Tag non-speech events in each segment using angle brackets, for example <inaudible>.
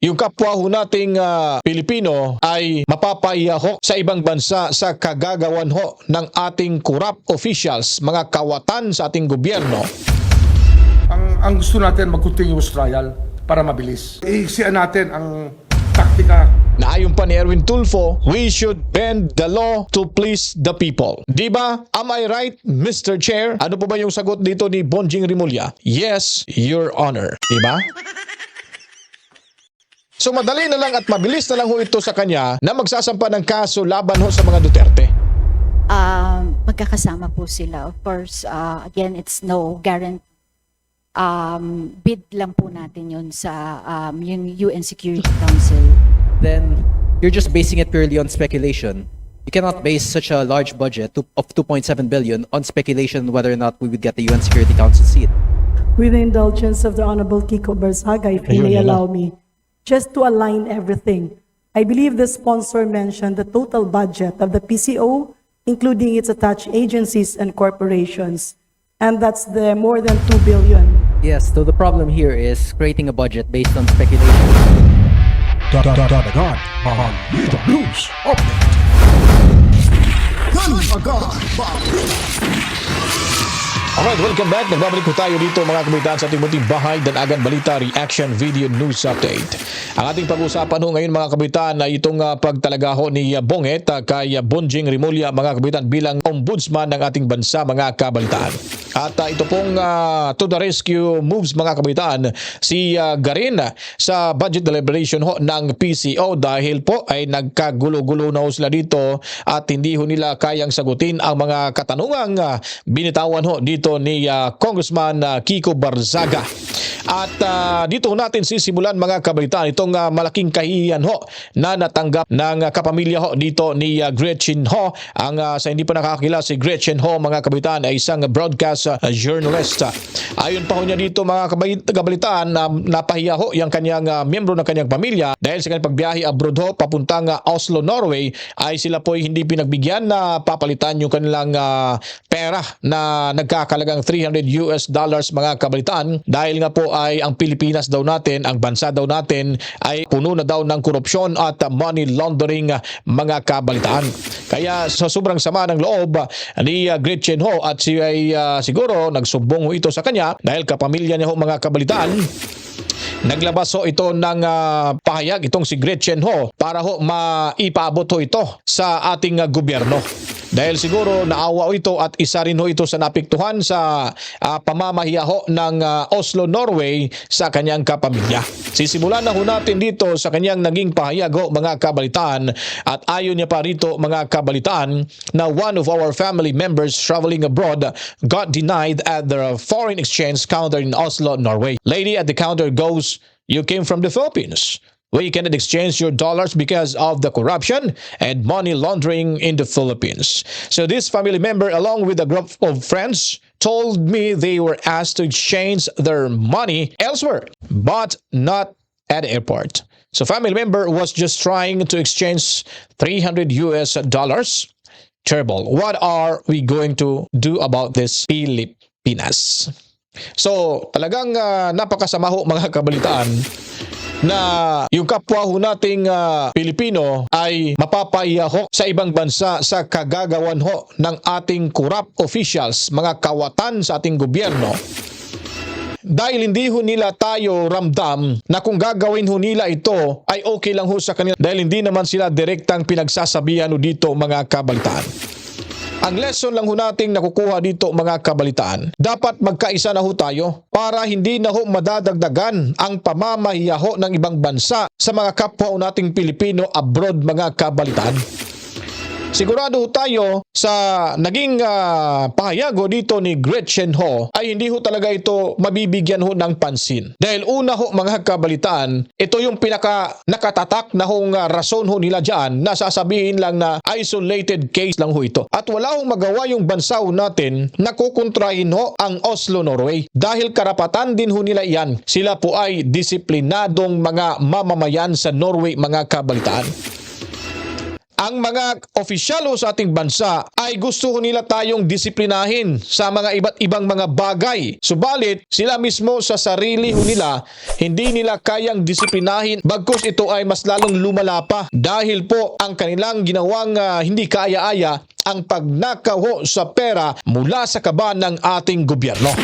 yung kapwa ho nating ah, Pilipino ay mapapaiyahok sa ibang bansa sa kagagawan ho ng ating corrupt officials, mga kawatan sa ating gobyerno. Ang, ang gusto natin mag-continuous trial para mabilis. Iiksian natin ang taktika Na ayon pa ni Erwin Tulfo, we should bend the law to please the people. Di ba? Am I right, Mr. Chair? Ano po ba yung sagot dito ni Bonjing Rimulya? Yes, Your Honor. Di ba? So madali na lang at mabilis na lang ho ito sa kanya na magsasampa ng kaso laban ho sa mga Duterte. um, magkakasama po sila. Of course, uh, again, it's no guarantee. Um, bid lang po natin yun sa um, yung UN Security Council. then you're just basing it purely on speculation. You cannot base such a large budget to, of 2.7 billion on speculation whether or not we would get the UN Security Council seat. With the indulgence of the Honorable Kiko Barzaga, if he Ayun, may allow me, just to align everything. I believe the sponsor mentioned the total budget of the PCO, including its attached agencies and corporations. And that's the more than 2 billion. Yes, so the problem here is creating a budget based on speculation. Dadagan, Balita News Update. Dadagan, Alright, welcome back. Nagbabalik po tayo dito mga kabitan sa ating munting bahay Danagan Balita Reaction Video News Update. Ang ating pag-usapan ho ngayon mga kabitan na itong uh, pagtalaga ho ni uh, Bonget uh, kay uh, Bonjing Rimulya mga kabitan bilang ombudsman ng ating bansa mga kabalitaan. At uh, ito pong uh, to the rescue moves mga kabitan si uh, Garin sa budget deliberation ho ng PCO dahil po ay nagkagulo-gulo na ho sila dito at hindi ho nila kayang sagutin ang mga katanungang uh, binitawan ho dito ni uh, Congressman uh, Kiko Barzaga. At uh, dito natin sisimulan mga kabalitaan itong uh, malaking kahihiyan ho na natanggap ng uh, kapamilya ho dito ni uh, Gretchen Ho. Ang uh, sa hindi pa nakakakila si Gretchen Ho mga kabalitaan ay isang broadcast uh, journalist. Ayon pa ho niya dito mga kabalitaan na napahiya ho yung kanyang uh, miyembro ng kanyang pamilya dahil sa kanyang pagbiyahe abroad ho papuntang uh, Oslo, Norway ay sila po ay hindi pinagbigyan na papalitan yung kanilang uh, pera na nagkakalagang 300 US dollars mga kabalitaan dahil nga po ay ang Pilipinas daw natin, ang bansa daw natin ay puno na daw ng korupsyon at money laundering uh, mga kabalitaan. Kaya sa sobrang sama ng loob uh, ni uh, Gretchen Ho at si uh, siguro nagsumbong ho ito sa kanya dahil kapamilya niya ho mga kabalitaan Naglabas ho ito ng ah, pahayag itong si Gretchen ho para ho maipaabot ho ito sa ating ah, gobyerno. Dahil siguro naawa ito at isa rin ho ito sa napiktuhan sa ah, pamamahiya ho ng ah, Oslo, Norway sa kanyang kapamilya. Sisimulan na ho natin dito sa kanyang naging pahayag ho mga kabalitaan at ayon niya pa rito mga kabalitaan na one of our family members traveling abroad got denied at the foreign exchange counter in Oslo, Norway. Lady at the counter goes, You came from the Philippines. We cannot exchange your dollars because of the corruption and money laundering in the Philippines. So this family member, along with a group of friends, told me they were asked to exchange their money elsewhere, but not at the airport. So family member was just trying to exchange 300 US dollars. Terrible. What are we going to do about this Pilipinas? So, talagang ah, ho mga kabalitaan na yung kapwa ho nating ah, Pilipino ay mapapaiyahok sa ibang bansa sa kagagawan ho ng ating corrupt officials, mga kawatan sa ating gobyerno. Dahil hindi ho nila tayo ramdam na kung gagawin ho nila ito ay okay lang ho sa kanila dahil hindi naman sila direktang pinagsasabihan ho dito mga kabalitaan. Ang lesson lang ho nating nakukuha dito mga kabalitaan, dapat magkaisa na ho tayo para hindi na ho madadagdagan ang pamamahiya ho ng ibang bansa sa mga kapwa nating Pilipino abroad mga kabalitaan. Sigurado tayo sa naging ah, pahayag ho dito ni Gretchen Ho ay hindi ho talaga ito mabibigyan ho ng pansin. Dahil una ho mga kabalitaan, ito yung pinaka nakatatak na hong ah, rason ho nila dyan na sasabihin lang na isolated case lang ho ito. At wala hong magawa yung bansa ho natin na kukontrahin ho ang Oslo, Norway. Dahil karapatan din ho nila iyan. Sila po ay disiplinadong mga mamamayan sa Norway mga kabalitaan. Ang mga opisyalo sa ating bansa ay gusto nila tayong disiplinahin sa mga iba't ibang mga bagay. Subalit, sila mismo sa sarili nila, hindi nila kayang disiplinahin bagkus ito ay mas lalong lumala pa dahil po ang kanilang ginawang ah, hindi kaaya-aya ang pagnakaw sa pera mula sa kaban ng ating gobyerno.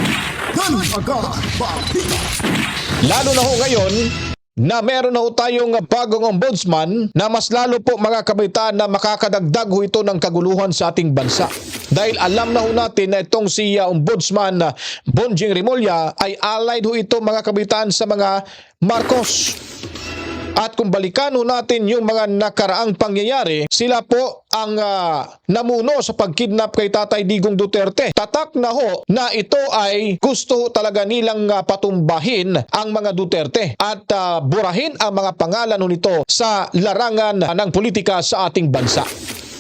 Lalo na ho ngayon na meron na ho tayong bagong ombudsman na mas lalo po mga kabitaan na makakadagdag ho ito ng kaguluhan sa ating bansa. Dahil alam na ho natin na itong si uh, ombudsman uh, Bonjing Rimulya ay allied ho ito mga kabitaan sa mga Marcos. At kung balikan ho natin yung mga nakaraang pangyayari, sila po ang ah, namuno sa pagkidnap kay Tatay Digong Duterte. Tatak na ho na ito ay gusto talaga nilang ah, patumbahin ang mga Duterte at ah, burahin ang mga pangalan nito sa larangan ng politika sa ating bansa.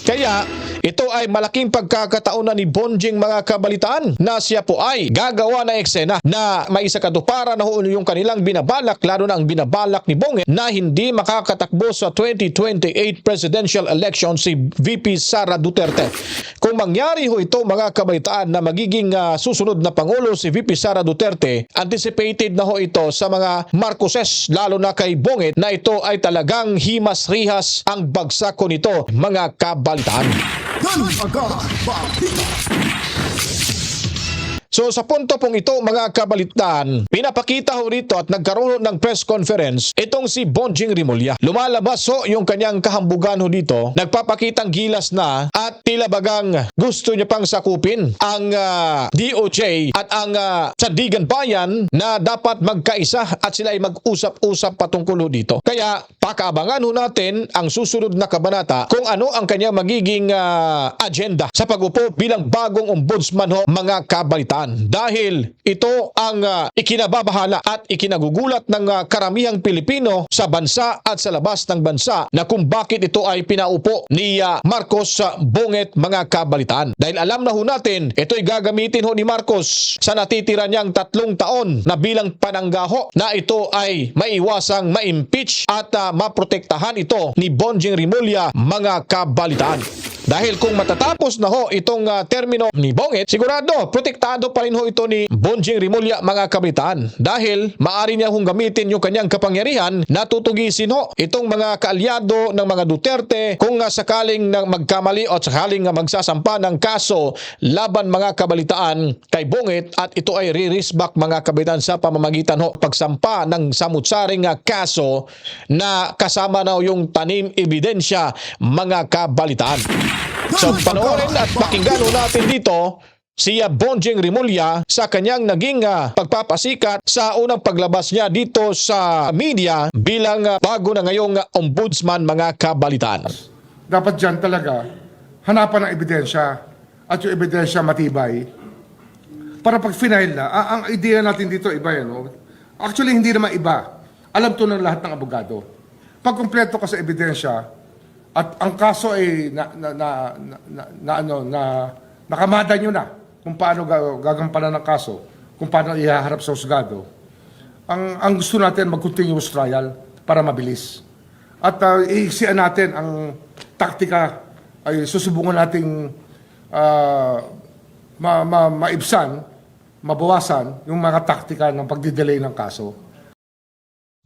Kaya ito ay malaking pagkakataon na ni Bonjing mga kabalitaan na siya po ay gagawa na eksena na may isa katuparan na yung kanilang binabalak lalo na ang binabalak ni Bonge na hindi makakatakbo sa 2028 presidential election si VP Sara Duterte. Kung mangyari ho ito mga kabalitaan na magiging ah, susunod na Pangulo si VP Sara Duterte, anticipated na ho ito sa mga Marcoses lalo na kay Bonget na ito ay talagang himas-rihas ang bagsak ko nito mga kabalitaan. Tanaga Balita. So sa punto pong ito mga kabalitan, pinapakita ho rito at nagkaroon ng press conference itong si Bonjing Rimulya. Lumalabas ho yung kanyang kahambugan ho dito, nagpapakitang gilas na at tila bagang gusto niya pang sakupin ang ah, DOJ at ang ah, Sandigan Bayan na dapat magkaisa at sila ay mag-usap-usap patungkol ho dito. Kaya pakaabangan ho natin ang susunod na kabanata kung ano ang kanyang magiging ah, agenda sa pagupo bilang bagong ombudsman ho mga kabalitaan dahil ito ang ah, ikinababahala at ikinagugulat ng ah, karamihang Pilipino sa bansa at sa labas ng bansa na kung bakit ito ay pinaupo ni ah, Marcos sa Bonget mga kabalitaan. Dahil alam na ho natin, ito'y gagamitin ho ni Marcos sa natitira niyang tatlong taon na bilang pananggaho na ito ay maiwasang ma-impeach at ah, maprotektahan ito ni Bonjing Rimulya mga kabalitaan. Dahil kung matatapos na ho itong ah, termino ni Bonget, sigurado protektado pa rin ho ito ni Bonjing Rimulya mga kabitaan. Dahil maari niya hong gamitin yung kanyang kapangyarihan na tutugisin ho itong mga kaalyado ng mga Duterte kung nga sakaling na magkamali o sakaling nga magsasampa ng kaso laban mga kabalitaan kay Bonget at ito ay re-riskback mga kabitaan sa pamamagitan ho pagsampa ng samutsaring nga kaso na kasama na yung tanim ebidensya mga kabalitaan. So panoorin at pakinggan natin dito si ah, Bonjing Rimulya sa kanyang naging ah, pagpapasikat sa unang paglabas niya dito sa media bilang ah, bago na ngayong ah, ombudsman mga kabalitaan. Dapat dyan talaga hanapan ng ebidensya at yung ebidensya matibay para pag final na, a- ang idea natin dito iba yan. No? Actually, hindi naman iba. Alam to ng lahat ng abogado. Pag kumpleto ka sa ebidensya at ang kaso ay na, na, na, na, na, na ano, na, nakamada nyo na kung paano ga- gagampanan ng kaso, kung paano ihaharap sa husgado, ang, ang gusto natin mag-continuous trial para mabilis. At uh, iiksian natin ang taktika ay susubukan nating ah, ma, ma, maibsan, mabawasan yung mga taktika ng pagdidelay ng kaso.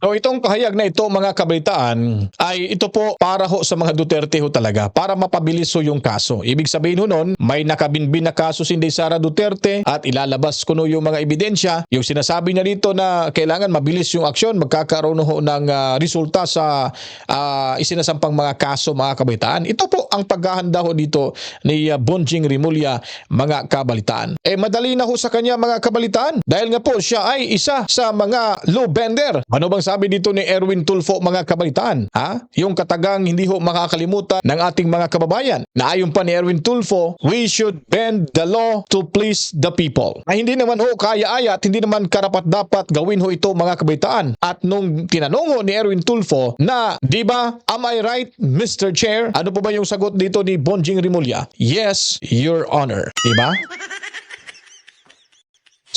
So itong pahayag na ito mga kabalitaan ay ito po para ho sa mga Duterte ho talaga para mapabilis ho yung kaso. Ibig sabihin ho nun may nakabinbin na kaso si Sara Duterte at ilalabas ko no yung mga ebidensya. Yung sinasabi niya dito na kailangan mabilis yung aksyon magkakaroon ho ng ah, resulta sa ah, isinasampang mga kaso mga kabalitaan. Ito po ang paghahanda ho dito ni ah, Bonjing Rimulya mga kabalitaan. Eh madali na ho sa kanya mga kabalitaan dahil nga po siya ay isa sa mga low bender. Ano bang sabi dito ni Erwin Tulfo mga kabalitaan? Ha? Yung katagang hindi ho makakalimutan ng ating mga kababayan. Na ayon pa ni Erwin Tulfo, we should bend the law to please the people. Na hindi naman ho kaya-aya at hindi naman karapat-dapat gawin ho ito mga kabalitaan. At nung tinanong ho ni Erwin Tulfo na, di ba, am I right, Mr. Chair? Ano po ba yung sagot dito ni Bonjing Rimulya? Yes, Your Honor. Di ba?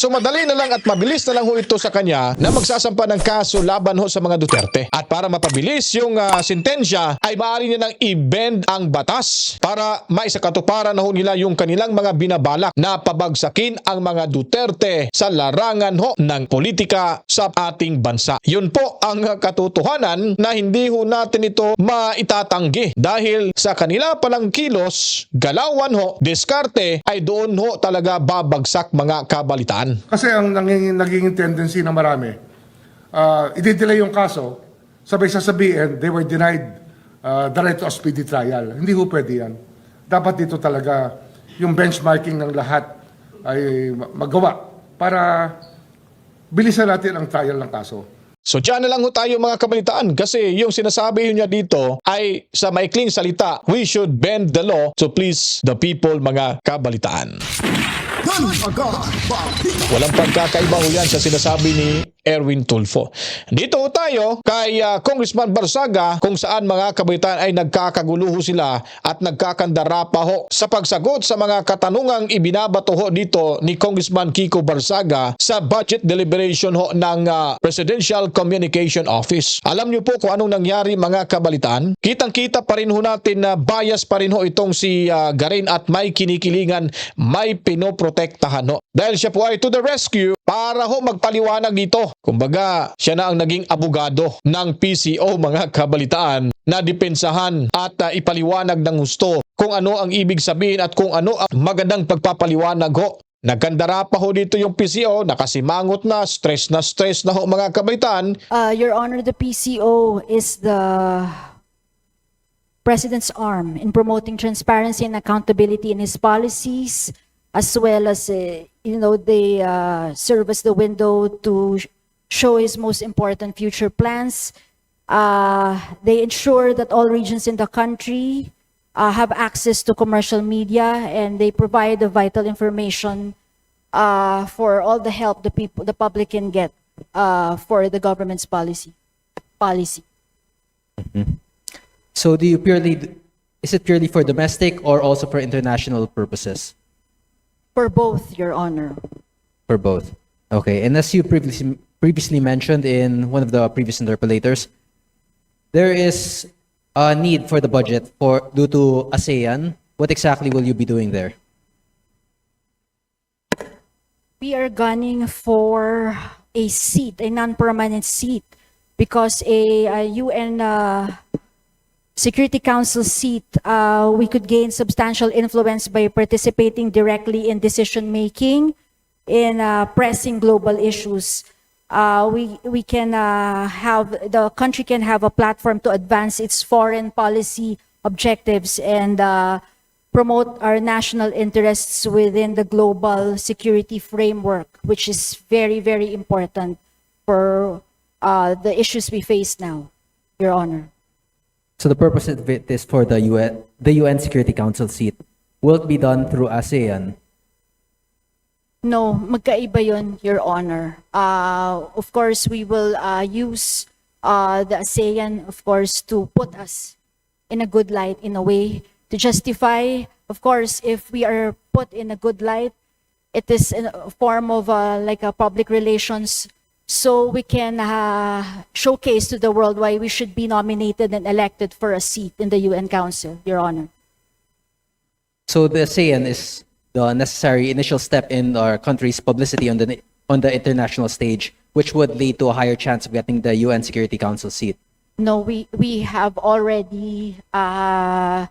So madali na lang at mabilis na lang ho ito sa kanya na magsasampa ng kaso laban ho sa mga Duterte. At para mapabilis yung ah, sentensya ay maaari niya nang i-bend ang batas para maisakatuparan na ho nila yung kanilang mga binabalak na pabagsakin ang mga Duterte sa larangan ho ng politika sa ating bansa. Yun po ang katotohanan na hindi ho natin ito maitatanggi dahil sa kanila palang kilos, galawan ho, diskarte ay doon ho talaga babagsak mga kabalitaan. Kasi ang naging, naging tendency ng marami, uh, i-delay yung kaso, sabay sasabihin, they were denied uh, the right to a speedy trial. Hindi ho pwede yan. Dapat dito talaga yung benchmarking ng lahat ay magawa para bilisan natin ang trial ng kaso. So dyan na lang ho tayo mga kabalitaan kasi yung sinasabi niya dito ay sa maikling salita, we should bend the law to please the people mga kabalitaan. Gun. Walang pagkakaiba ho yan sa sinasabi ni Erwin Tulfo. Dito ho tayo kay ah, Congressman Barsaga kung saan mga kabaitan ay nagkakagulo ho sila at nagkakandara pa ho sa pagsagot sa mga katanungang ibinabato ho dito ni Congressman Kiko Barsaga sa budget deliberation ho ng ah, Presidential Communication Office. Alam niyo po kung anong nangyari mga kabalitaan? Kitang-kita pa rin ho natin na bias pa rin ho itong si ah, Garin at may kinikilingan, may pinoprotektahan ho. Dahil siya po ay to the rescue para ho magpaliwanag dito. Kumbaga, siya na ang naging abogado ng PCO mga kabalitaan na dipensahan at ah, ipaliwanag ng gusto kung ano ang ibig sabihin at kung ano ang magandang pagpapaliwanag ho. Nagkandara pa ho dito yung PCO, nakasimangot na, stress na stress na ho mga kabalitaan. Uh, Your Honor, the PCO is the President's arm in promoting transparency and accountability in his policies, as well as, uh, you know, they uh, serve as the window to sh- show his most important future plans. Uh, They ensure that all regions in the country uh, have access to commercial media, and they provide the vital information uh, for all the help the people, the public can get uh, for the government's policy. Policy. So do you purely, is it purely for domestic or also for international purposes? For both, Your Honor. For both. Okay. And as you previously previously mentioned in one of the previous interpollators, there is a need for the budget for due to ASEAN. What exactly will you be doing there? We are gunning for a seat, a non-permanent seat, because a, a UN uh, Security Council seat, uh, we could gain substantial influence by participating directly in decision-making in uh, pressing global issues. Uh, we, we can uh, have, the country can have a platform to advance its foreign policy objectives and uh, promote our national interests within the global security framework, which is very, very important for uh, the issues we face now, Your Honor. So the purpose of it is for the UN, the UN Security Council seat. Will it be done through ASEAN? No, magkaiba yun, Your Honor. Uh, of course, we will uh, use uh, the ASEAN, of course, to put us in a good light in a way to justify, of course, if we are put in a good light, it is in a form of uh, like a public relations so we can uh, showcase to the world why we should be nominated and elected for a seat in the UN Council, Your Honor. So the ASEAN is the necessary initial step in our country's publicity on the on the international stage, which would lead to a higher chance of getting the UN Security Council seat. No, we, we have already uh,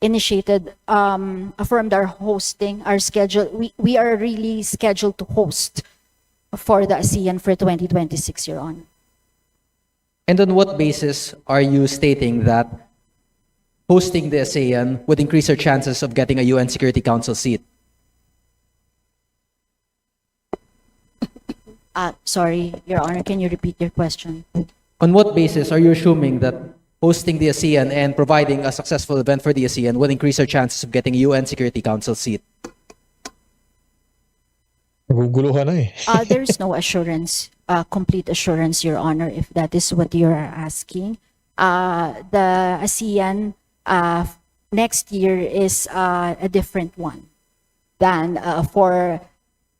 initiated, um, affirmed our hosting, our schedule. We, we are really scheduled to host for the ASEAN for 2026, Your Honor. And on what basis are you stating that hosting the ASEAN would increase our chances of getting a UN Security Council seat? <coughs> Uh, sorry, Your Honor, can you repeat your question? On what basis are you assuming that hosting the ASEAN and providing a successful event for the ASEAN would increase our chances of getting a UN Security Council seat? Naguguluhan na eh. Uh, there's no assurance, uh, complete assurance, Your Honor, if that is what you're asking. Uh, the ASEAN uh, next year is uh, a different one than uh, for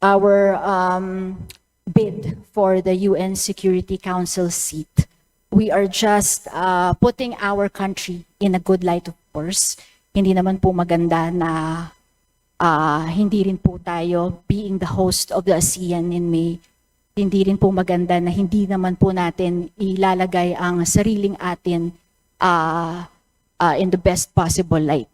our um, bid for the UN Security Council seat. We are just uh, putting our country in a good light, of course. Hindi naman po maganda na ah, hindi rin po tayo being the host of the ASEAN in May. Hindi rin po maganda na hindi naman po natin ilalagay ang sariling atin ah, ah, in the best possible light.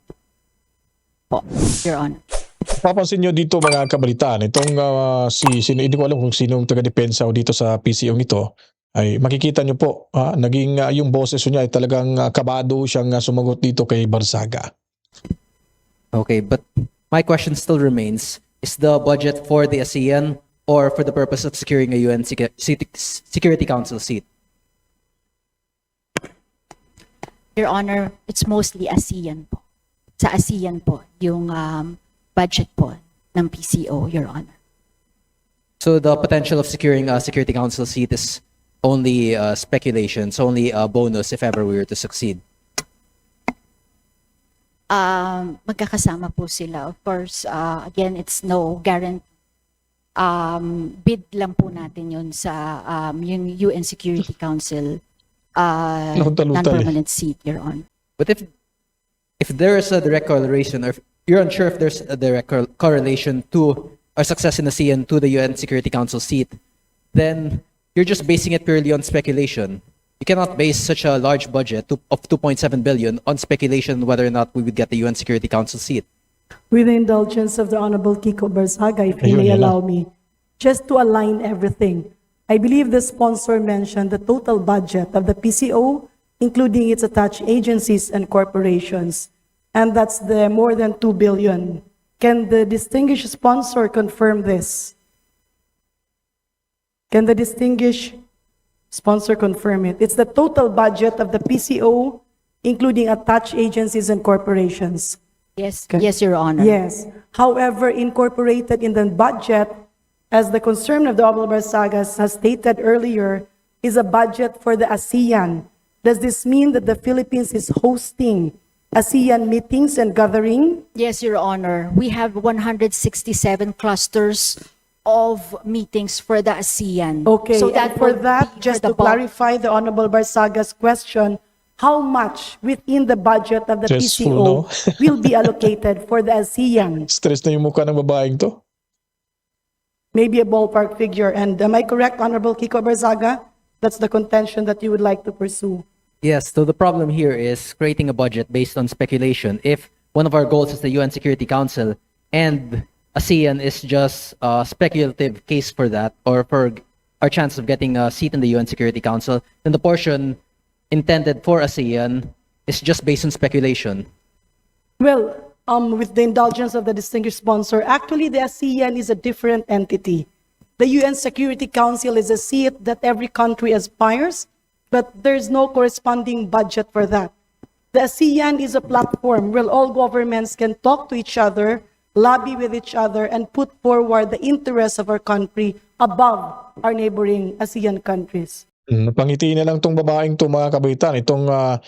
Po, Your Honor. Papansin nyo dito mga kabalitaan, itong ah, si, sino, hindi ko alam kung sinong taga-depensa o dito sa PCO ito, ay makikita nyo po, ah, naging ah, yung boses niya ay talagang ah, kabado siyang ah, sumagot dito kay Barsaga. Okay, but my question still remains: Is the budget for the ASEAN or for the purpose of securing a UN Secu- Secu- Security Council seat? Your Honor, it's mostly ASEAN po. Sa ASEAN po, yung um, budget po ng PCO, Your Honor. So the potential of securing a Security Council seat is only uh, speculation. It's only a bonus if ever we were to succeed. Um, magkakasama po sila. Of course, uh, again, it's no guarantee. Um, bid lang po natin yun sa um, yung UN Security Council uh, eh. non-permanent seat, Your Honor. But if if there is a direct correlation, or if you're unsure if there's a direct cor- correlation to our success in ASEAN to the UN Security Council seat, then you're just basing it purely on speculation. You cannot base such a large budget to, of 2.7 billion on speculation whether or not we would get the UN Security Council seat. With the indulgence of the Honorable Kiko Barzaga, if he may allow me, just to align everything, I believe the sponsor mentioned the total budget of the PCO, including its attached agencies and corporations, and that's the more than 2 billion. Can the distinguished sponsor confirm this? Can the distinguished sponsor confirm it? It's the total budget of the PCO, including attached agencies and corporations. Yes, Okay. yes, Your Honor. Yes. However, incorporated in the budget, as the concern of the Honorable Barsagas has stated earlier, is a budget for the ASEAN. Does this mean that the Philippines is hosting ASEAN meetings and gathering? Yes, Your Honor. We have 167 clusters of meetings for the ASEAN. Okay, So and for will that, just for to bulk- clarify the Honorable Barsaga's question, how much within the budget of the Stressful, PCO no? <laughs> will be allocated for the ASEAN? Stress na yung mukha ng babaeng to. Maybe a ballpark figure. And am I correct, Honorable Kiko Barzaga? That's the contention that you would like to pursue. Yes, so the problem here is creating a budget based on speculation. If one of our goals is the UN Security Council and ASEAN is just a speculative case for that, or for our chance of getting a seat in the UN Security Council, then the portion intended for ASEAN is just based on speculation. Well, um, with the indulgence of the distinguished sponsor, actually the ASEAN is a different entity. The UN Security Council is a seat that every country aspires, but there's no corresponding budget for that. The ASEAN is a platform where all governments can talk to each other, lobby with each other, and put forward the interests of our country above our neighboring ASEAN countries. Mm, Pangiti na lang tong babaeng to mga kabaitan, itong uh,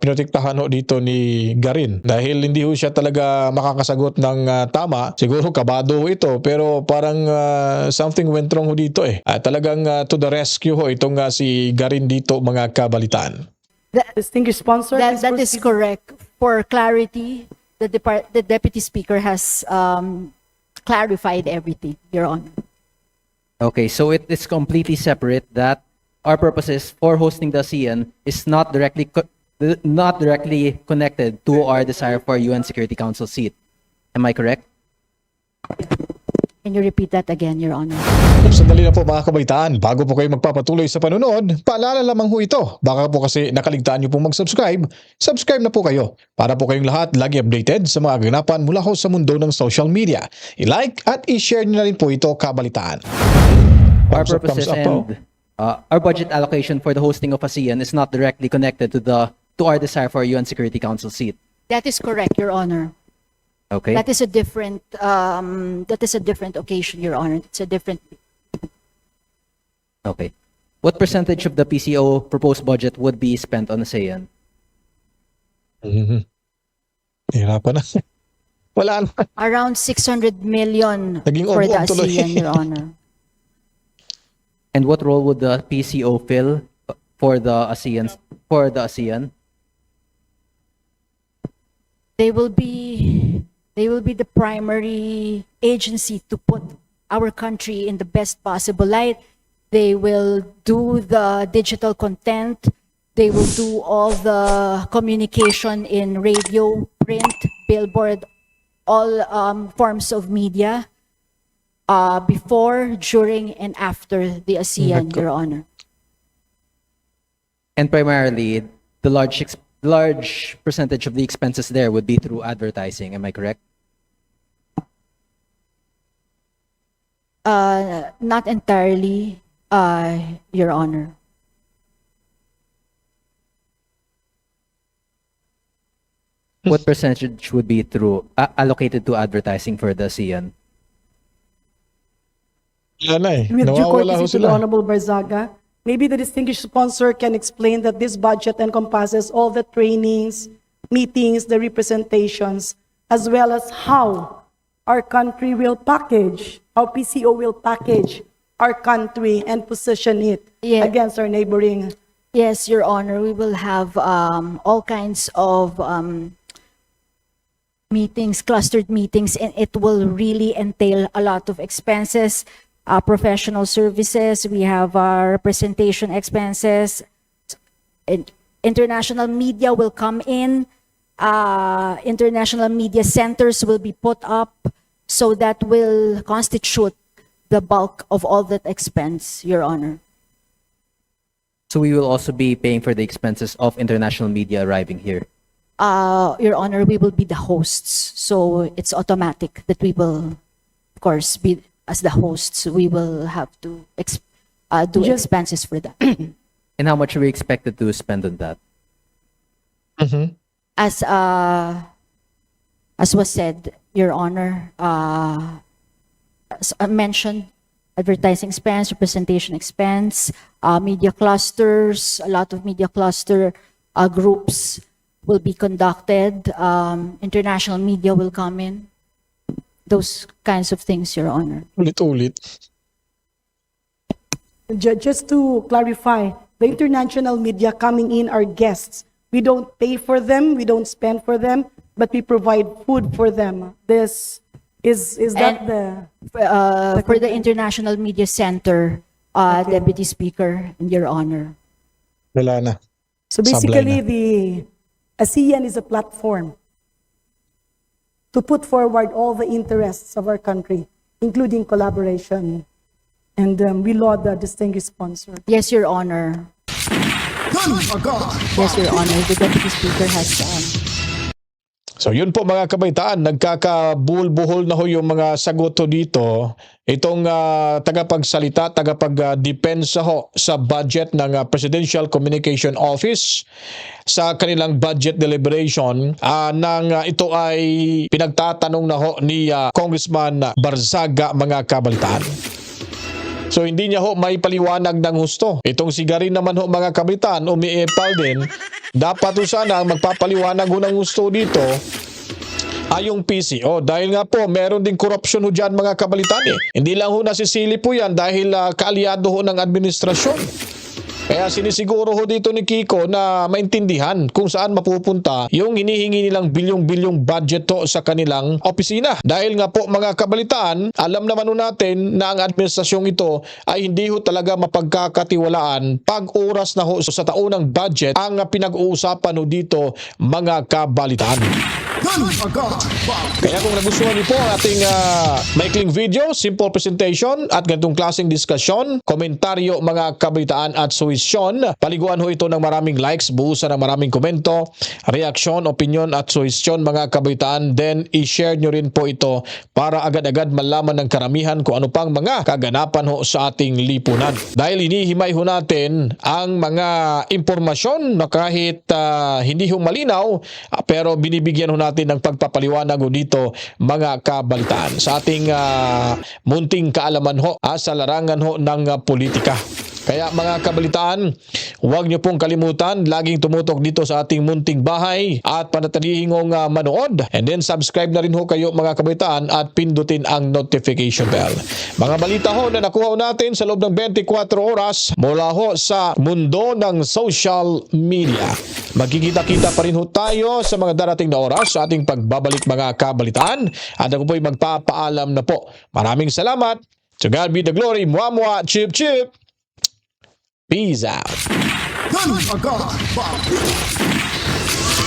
pinotektahan ho dito ni Garin. Dahil hindi ho siya talaga makakasagot ng ah, tama, siguro kabado ho ito, pero parang ah, something went wrong ho dito eh. Ah, talagang ah, to the rescue ho itong ah, si Garin dito mga kabalitan. Distinguished sponsor, That, that is correct. For clarity, the, depart, the Deputy Speaker has um, clarified everything, Your Honor. Okay, so it is completely separate that our purposes for hosting the ASEAN is not directly not directly connected to our desire for UN Security Council seat. Am I correct? Can you repeat that again, Your Honor? Sandali na po mga kabaitaan, bago po kayo magpapatuloy sa panonood, paalala lamang ho ito. Baka po kasi nakaligtaan nyo pong mag-subscribe, subscribe na po kayo para po kayong lahat lagi updated sa mga ganapan mula ho sa mundo ng social media. I-like at i-share nyo na rin po ito kabalitaan. our purposes and uh, our budget allocation for the hosting of ASEAN is not directly connected to the to our desire for a UN Security Council seat. That is correct, Your Honor. Okay. That is a different, um, that is a different occasion, Your Honor. It's a different, Okay. What percentage of the PCO proposed budget would be spent on ASEAN? Mhm. Hirapan na. <laughs> Wala na. Around 600 million Naging for the opo tuloy. ASEAN, Your <laughs> Honor. And what role would the PCO fill for the ASEAN for the ASEAN? They will be they will be the primary agency to put our country in the best possible light. They will do the digital content. They will do all the communication in radio, print, billboard, all um, forms of media uh, before, during, and after the ASEAN, Your Honor. And primarily, the large large percentage of the expenses there would be through advertising. Am I correct? Uh, not entirely, uh, Your Honor. What percentage would be through uh, allocated to advertising for the CN? Wala na eh. With due Nawawala ho courtesy to the sila. Honorable Barzaga, maybe the distinguished sponsor can explain that this budget encompasses all the trainings, meetings, the representations, as well as how our country will package, how PCO will package our country and position it Yeah. against our neighboring Yes, Your Honor, we will have um, all kinds of um, meetings, clustered meetings, and it will really entail a lot of expenses, uh, professional services. We have our representation expenses. In- international media will come in. Uh, international media centers will be put up. So that will constitute the bulk of all that expense, Your Honor. So we will also be paying for the expenses of international media arriving here. uh, Your Honor, we will be the hosts. So it's automatic that we will, of course, be as the hosts. We will have to ex- uh, do Just- expenses for that. <clears throat> And how much are we expected to spend on that? as uh, as was said, Your Honor, uh, as I mentioned, advertising expense, representation expense, uh, media clusters, a lot of media cluster uh, groups will be conducted. Um, international media will come in. Those kinds of things, Your Honor. Ulit-ulit. Ju- Just to clarify, the international media coming in are guests. We don't pay for them, we don't spend for them, but we provide food for them. This, is, is that And- the, Uh, for the International Media Center, uh, Deputy Speaker, and Your Honor. Wala na. so Sablay basically na. the ASEAN is a platform to put forward all the interests of our country, including collaboration. And um, we laud the distinguished sponsor. Yes, Your Honor. Yes, Your Honor. The Deputy Speaker has um, So yun po mga kabaitaan, nagkakabuhol-buhol na ho yung mga sagot dito. Itong ah, tagapagsalita, tagapagdepensa ho sa budget ng ah, Presidential Communication Office sa kanilang budget deliberation ah, nang ah, ito ay pinagtatanong na ho ni ah, Congressman Barzaga mga kabalitaan. So hindi niya ho may paliwanag ng husto. Itong si Garin naman ho mga kabitan, umiepal din. Dapat ho sana ang magpapaliwanag ho ng husto dito ay yung PCO. Dahil nga po, meron din korupsyon ho dyan mga kabalitan eh. Hindi lang ho nasisili po yan dahil ah, kaalyado ho ng administrasyon. Kaya sinisiguro ho dito ni Kiko na maintindihan kung saan mapupunta yung hinihingi nilang bilyong-bilyong budget to sa kanilang opisina. Dahil nga po mga kabalitaan, alam naman ho natin na ang administrasyong ito ay hindi ho talaga mapagkakatiwalaan pag oras na ho sa taunang budget ang pinag-uusapan ho dito mga kabalitaan. Kaya kung nagustuhan niyo po ang ating ah, maikling video, simple presentation at ganitong klaseng diskusyon, komentaryo mga kabaitaan at suwisyon, paliguan ho ito ng maraming likes, buusan ng maraming komento, reaksyon, opinion at suwisyon mga kabaitaan. Then i-share nyo rin po ito para agad-agad malaman ng karamihan kung ano pang mga kaganapan ho sa ating lipunan. Dahil inihimay ho natin ang mga impormasyon na kahit ah, hindi ho malinaw, ah, pero binibigyan ho natin ng pagpapaliwanag dito mga kabalitaan sa ating ah, munting kaalaman ho ah, sa larangan ho ng ah, politika. Kaya mga kabalitaan, Huwag niyo pong kalimutan, laging tumutok dito sa ating munting bahay at panatilihing hong ah, manood. And then subscribe na rin ho kayo mga kabitaan at pindutin ang notification bell. Mga balita ho na nakuha ho natin sa loob ng 24 oras mula ho sa mundo ng social media. Magkikita-kita pa rin ho tayo sa mga darating na oras sa ating pagbabalik mga kabalitaan at ako po'y magpapaalam na po. Maraming salamat. To God be the glory. Mwa mwa. Chip chip. Peace out. Done! Aga! Bop!